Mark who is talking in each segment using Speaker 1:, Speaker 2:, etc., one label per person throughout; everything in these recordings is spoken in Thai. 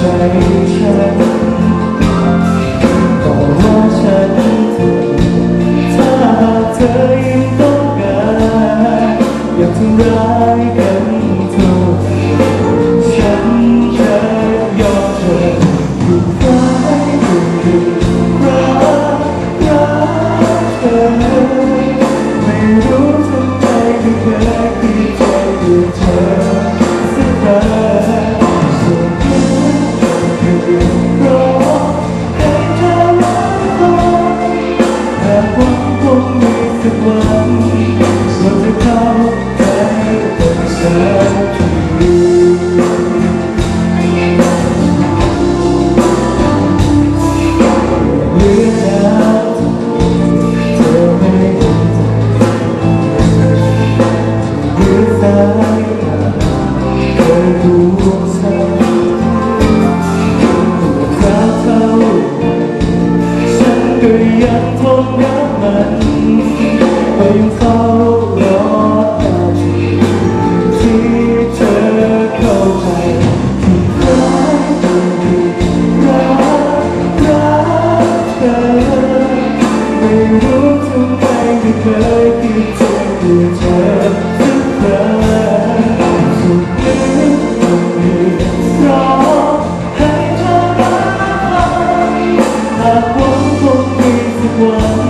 Speaker 1: take you? ยังทนรักมันก็ยังเฝ้ารอแต่ที่เธอเข้าใจที่รักที่รักรักเธอไม่รู้ทำไมไม่เคยคิดจะดูเสั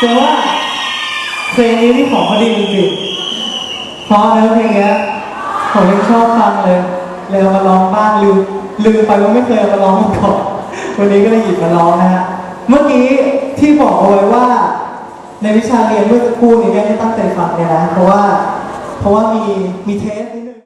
Speaker 1: แต่ว่าเพลงนี้นี่ของเขาดีจริงๆเพราะแล้วเพลงเนี้ยผมยังชอบฟังเลยเลยเอามาร้องบ้างลืมลืมไปว่าไม่เคยเอามาร้องมาก่อนวันนี้ก็เลยหยิบมาร้องนะฮะเมื่อกี้ที่บอกเอาไว้ว่า ในวิชาเรียนเมื่อสักครู่นี้เนี่ยที่ตั้งใจฟังเนี่ยนะเพราะว่าเพราะว่ามีมีเทสนิดนึง